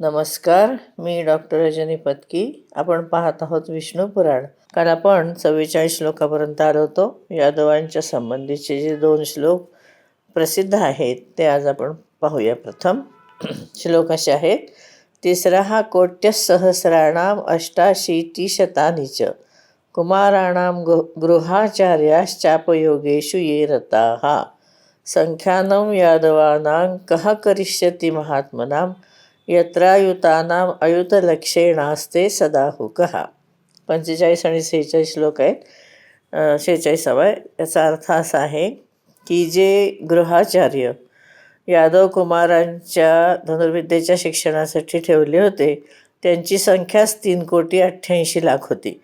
नमस्कार मी डॉक्टर रजनी पत्की. आपण पाहत आहोत विष्णू पुराण. काल आपण चव्वेचाळीस श्लोकापर्यंत आलो होतो. यादवांच्या संबंधीचे जे दोन श्लोक प्रसिद्ध आहेत ते आज आपण पाहूया. प्रथम श्लोक असे आहेत. तिसरा हा कोट्यसहस्राणाम अष्टाशीतिशतानि च कुमाराणाम गु गृहाचार्याश्चापयोगेषु ये रताः. संख्यानं यादवानां कः करिष्यति महात्मनां यत्रायुतानाम अयुतलक्षेणास्ते सदाहुकः. पंचेचाळीस आणि सेहेचाळीस श्लोक आहेत. शेहेचाळीसावा आहे. याचा अर्थ असा आहे की जे गृहाचार्य यादव कुमारांच्या धनुर्विद्येच्या शिक्षणासाठी ठेवले होते त्यांची संख्याच तीन कोटी अठ्ठ्याऐंशी लाख होती.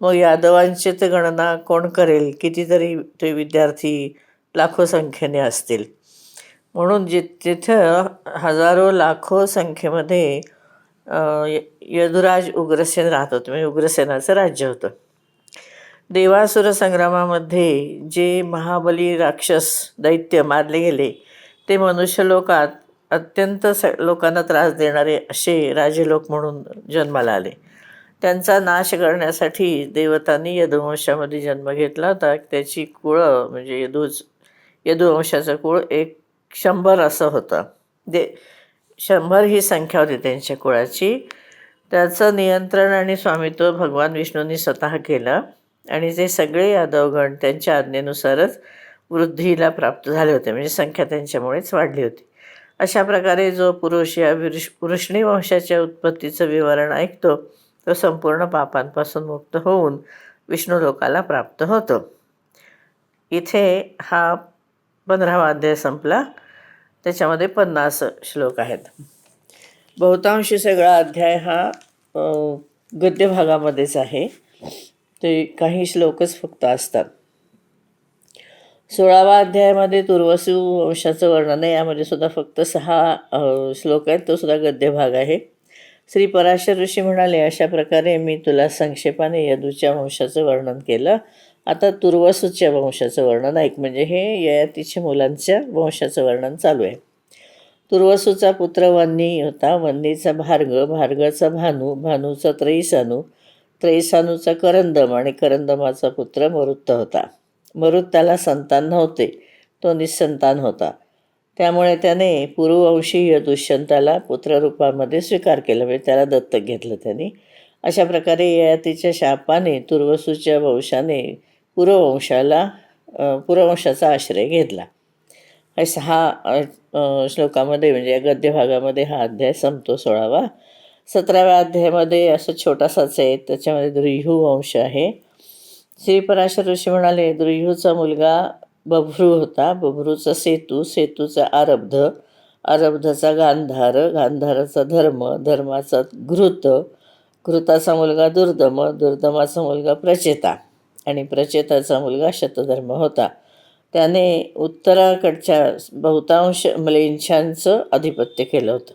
मग यादवांची तर गणना कोण करेल? कितीतरी ते विद्यार्थी लाखो संख्येने असतील. म्हणून जि तिथं हजारो लाखो संख्येमध्ये य यदुराज उग्रसेन राहत होते. म्हणजे उग्रसेनाचं राज्य होतं. देवासुर संग्रामामध्ये जे महाबली राक्षस दैत्य मारले गेले ते मनुष्यलोकात अत्यंत स लोकांना त्रास देणारे असे राजेलोक म्हणून जन्माला आले. त्यांचा नाश करण्यासाठी देवतांनी यदुवंशामध्ये जन्म घेतला होता. त्याची कुळं म्हणजे यदूच यदुवंशाचं कुळ एक शंभर असं होतं. दे शंभर ही संख्या होती त्यांच्या कुळाची. त्याचं नियंत्रण आणि स्वामित्व भगवान विष्णूंनी स्वतः केलं आणि ते सगळे यादवगण त्यांच्या आज्ञेनुसारच वृद्धीला प्राप्त झाले होते. म्हणजे संख्या त्यांच्यामुळेच वाढली होती. अशा प्रकारे जो पुरुष या विरुष वृष्णी वंशाच्या उत्पत्तीचं विवरण ऐकतो तो संपूर्ण पापांपासून मुक्त होऊन विष्णू लोकाला प्राप्त होतो. इथे हा पंधरावा अध्याय संपला. त्याच्यामध्ये पन्नास श्लोक आहेत. बहुतांशी सगळा अध्याय हा गद्य भागामध्येच आहे. ते काही श्लोकच फक्त असतात. सोळावा अध्यायामध्ये तुर्वसू वंशाचं वर्णन आहे. यामध्ये सुद्धा फक्त सहा श्लोक आहेत. तो सुद्धा गद्य भाग आहे. श्री पराशर ऋषी म्हणाले अशा प्रकारे मी तुला संक्षेपाने यदूच्या वंशाचं वर्णन केलं. आता तुर्वसूच्या वंशाचं वर्णन ऐक म्हणजे हे ययातीच्या मुलांच्या वंशाचं वर्णन चालू आहे. तुर्वसूचा पुत्र वन्नी होता. वन्नीचा भार्ग भार्गाचा भानू भानूचा त्रैसानू त्रयीसानूचा करंदम आणि करंदमाचा पुत्र मरुत्त होता. मरुत्ताला संतान नव्हते. तो निसंतान होता. त्यामुळे त्याने पूर्ववंशीय दुष्यंताला पुत्ररूपामध्ये स्वीकार केला. म्हणजे त्याला दत्तक घेतलं त्यांनी. अशा प्रकारे ययातीच्या शापाने तुर्वसूच्या वंशाने पुरवंशाला पुरवंशाचा आश्रय घेतला. हे सहा श्लोकामध्ये म्हणजे गद्य भागामध्ये हा अध्याय संपतो सोळावा. सतराव्या अध्यायामध्ये असं छोटासाच आहे त्याच्यामध्ये द्रुह्यू वंश आहे. श्री पराशर ऋषी म्हणाले द्रुह्यूचा मुलगा बभ्रू होता. बभ्रूचा सेतू सेतूचा आरब्ध. आरब्धाचा गांधार गांधाराचा धर्म धर्माचा घृत. घृताचा मुलगा दुर्दम दुर्दमाचा मुलगा प्रचेता. आणि प्रचेताचा मुलगा शतधर्म होता. त्याने उत्तराकडच्या बहुतांश म्लेंशांचं आधिपत्य केलं होतं.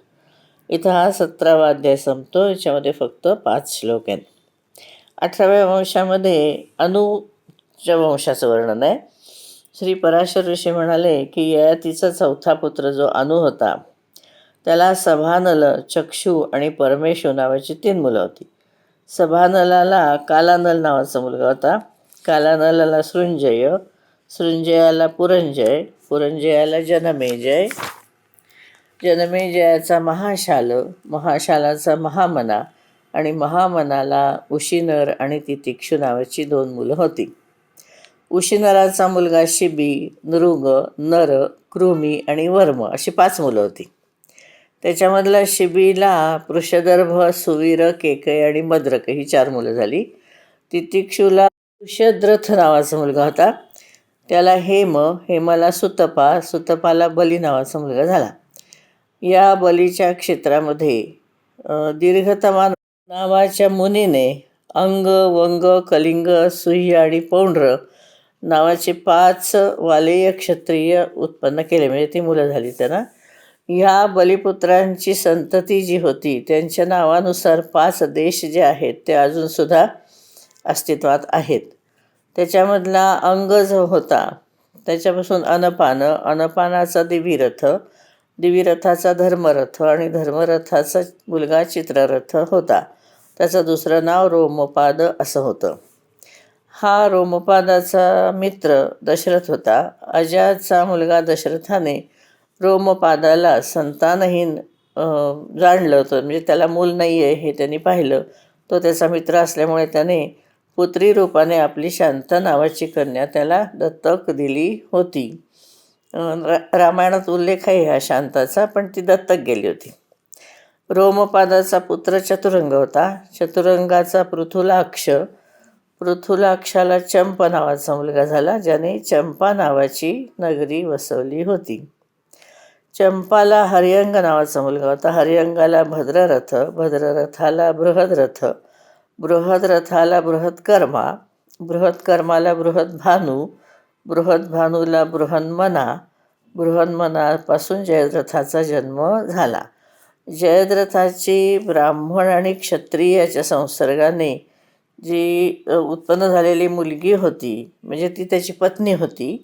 इथं हा सतरावा अध्याय संपतो. याच्यामध्ये फक्त पाच श्लोक आहेत. अठराव्या वंशामध्ये अनुच्या वंशाचं वर्णन आहे. श्री पराशर ऋषी म्हणाले की ययातीचा चौथा पुत्र जो अनु होता त्याला सभानल चक्षु आणि परमेशू नावाची तीन मुलं होती. सभानलाला कालानल नावाचा मुलगा होता. कालानलाला सृंजय सृंजयाला पुरंजय पुरंजयाला जनमेजय. जनमेजयाचा महाशाल महाशालाचा महामना आणि महामनाला उशिनर आणि तितिक्षू नावाची दोन मुलं होती. उशिनराचा मुलगा शिबी नृग नर कृमी आणि वर्म अशी पाच मुलं होती. त्याच्यामधला शिबीला पृषदर्भ सुवीर केकय आणि मद्रक ही चार मुलं झाली. तितिक्षूला कुशद्रथ नावाचा मुलगा होता. त्याला हेम हेमाला सुतपा सुतपाला बली नावाचा मुलगा झाला. या बलीच्या क्षेत्रामध्ये दीर्घतमा नावाच्या मुनीने अंग वंग कलिंग सुह्य आणि पौंड्र नावाचे पाच वालेय क्षत्रिय उत्पन्न केले. म्हणजे ती मुलं झाली त्यांना. ह्या बलिपुत्रांची संतती जी होती त्यांच्या नावानुसार पाच देश जे आहेत ते अजूनसुद्धा अस्तित्वात आहेत. त्याच्यामधला अंग जो होता त्याच्यापासून अनपान अनपानाचा दिवीरथ दिवीरथाचा धर्मरथ आणि धर्मरथाचा मुलगा चित्ररथ होता. त्याचं दुसरं नाव रोमपाद असं होतं. हा रोमपादाचा मित्र दशरथ होता. अजाचा मुलगा दशरथाने रोमपादाला संतानहीन जाणलं होतं. म्हणजे त्याला मूल नाही आहे हे त्यांनी पाहिलं. तो त्याचा मित्र असल्यामुळे त्याने पुत्री रूपाने आपली शांत नावाची कन्या त्याला दत्तक दिली होती. रा रामायणात उल्लेख आहे ह्या शांताचा पण ती दत्तक गेली होती. रोमपादाचा पुत्र चतुरंग होता. चतुरंगाचा पृथुलाक्ष पृथुलाक्षाला चंप नावाचा मुलगा झाला ज्याने चंपा नावाची नगरी वसवली होती. चंपाला हरिअंग नावाचा मुलगा होता. हरिअंगाला भद्ररथ भद्ररथाला बृहद्रथ बृहद्रथाला बृहत्कर्मा बृहत्कर्माला बृहद्भानू बृहद्भानूला बृहन्मना बृहन्मनापासून जयद्रथाचा जन्म झाला. जयद्रथाची ब्राह्मण आणि क्षत्रियाच्या संसर्गाने जी उत्पन्न झालेली मुलगी होती म्हणजे ती त्याची पत्नी होती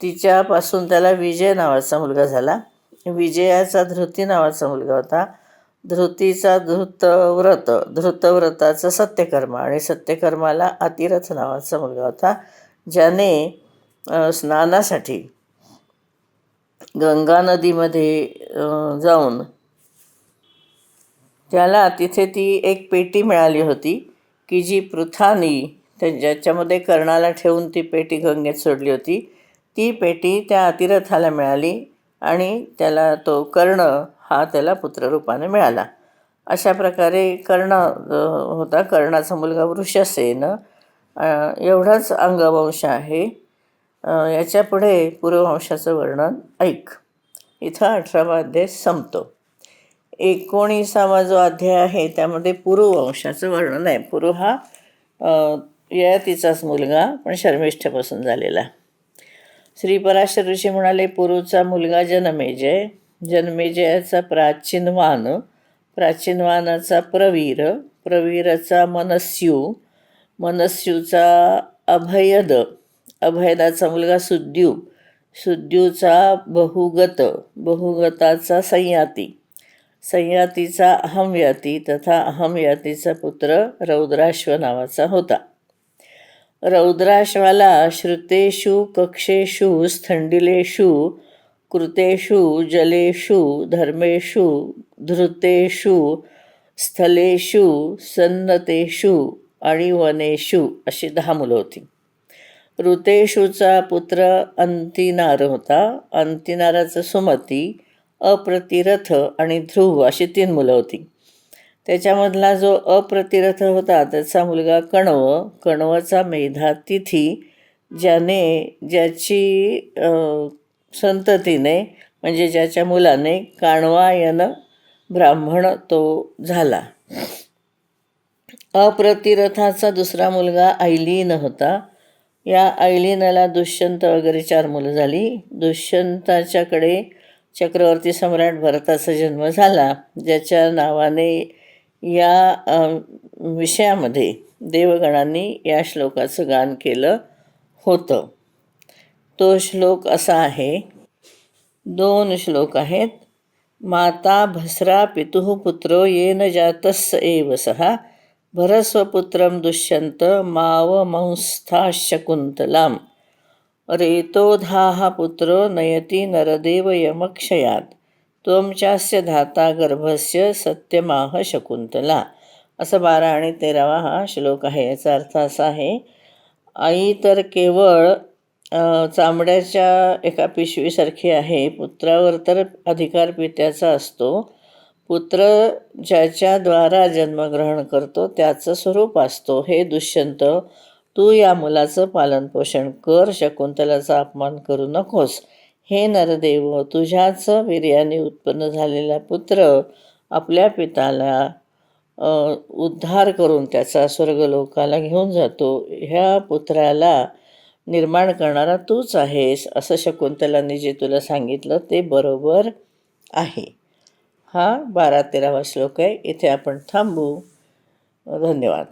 तिच्यापासून त्याला विजय नावाचा मुलगा झाला. विजयाचा धृती नावाचा मुलगा होता. धृतीचा धृतव्रत धृतव्रताचा सत्यकर्मा आणि सत्यकर्माला अतिरथ नावाचा मुलगा होता ज्याने स्नानासाठी गंगा नदीमध्ये जाऊन त्याला तिथे ती एक पेटी मिळाली होती की जी पृथानी त्या ज्याच्यामध्ये कर्णाला ठेवून ती पेटी गंगेत सोडली होती ती पेटी त्या अतिरथाला मिळाली आणि त्याला तो कर्ण हा त्याला पुत्ररूपाने मिळाला. अशा प्रकारे कर्ण होता. कर्णाचा मुलगा वृषसेन एवढाच अंगवंश आहे. याच्यापुढे पूर्ववंशाचं वर्णन ऐक. इथं अठरावा अध्याय संपतो. एकोणीसावा जो अध्याय आहे त्यामध्ये पूर्ववंशाचं वंशाचं वर्णन आहे. पूर्व हा ययातीचाच मुलगा पण शर्मिष्ठपासून झालेला. श्री पराशर ऋषी म्हणाले पुरुचा मुलगा जनमेजय जन्मेजयाचा प्राचीनवान प्राचीनवानाचा प्रवीर प्रवीराचा मनस्यू मनस्यूचा अभयद अभयदाचा मुलगा सुद्यू सुद्यूचा बहुगत बहुगताचा संयाती. संयातीचा अहमयाती तथा अहमयातीचा पुत्र रौद्राश्व नावाचा होता. रौद्राश्वाला श्रुतेषु कक्षेषु स्थंडिलेषु कृतेषु जलेषु धर्मेषु धृतेषु स्थलेषु सन्नतेषु आणि वनेषु अशी दहा मुलं होती. ऋतेषूचा पुत्र अंतिनार होता. अंतिनाराचं सुमती अप्रतिरथ आणि ध्रुव अशी तीन मुलं होती. त्याच्यामधला जो अप्रतिरथ होता त्याचा मुलगा कणव. कणवाचा मेधा तिथी ज्याने ज्याची संततीने म्हणजे ज्याच्या मुलाने काणवायन ब्राह्मण तो झाला. अप्रतिरथाचा दुसरा मुलगा ऐलीन होता. या ऐलीनाला दुष्यंत वगैरे चार मुलं झाली. दुष्यंताच्याकडे चक्रवर्ती सम्राट भरताचा जन्म झाला ज्याच्या नावाने या विषयामध्ये देवगणांनी या श्लोकाचं गान केलं होतं. तो श्लोक असा आहे. दोन श्लोक आहेत. माता भस्रा पितुः पुत्रो येन जातस्स एव सहा भरस्वपुत्रं दुष्यंत मावमंस्थाशकुंतलाम रेतोधाः पुत्रो नयति नरदेव यमक्षयात। त्वं चास्य धाता गर्भस्य सत्यमाह शकुंतला असं बारा आणि तेरावा हा श्लोक आहे. याचा अर्थ असा आहे. आई तर केवळ चांबड्याच्या एका पिशवीसारखी आहे. पुत्रावर तर अधिकार पित्याचा असतो. पुत्र ज्याच्याद्वारा जन्मग्रहण करतो त्याचं स्वरूप असतो. हे दुष्यंत तू या मुलाचं पालनपोषण कर शकुंतलाचा अपमान करू नकोस. हे नरदेव तुझ्याच वीर्याने उत्पन्न झालेला पुत्र आपल्या पिताला उद्धार करून त्याचा स्वर्गलोकाला घेऊन जातो. ह्या पुत्राला निर्माण करणारा तूच आहेस असं शकुंतलाने जे तुला सांगितलं ते बरोबर आहे. हा बारा तेरावा श्लोक आहे. इथे आपण थांबू. धन्यवाद.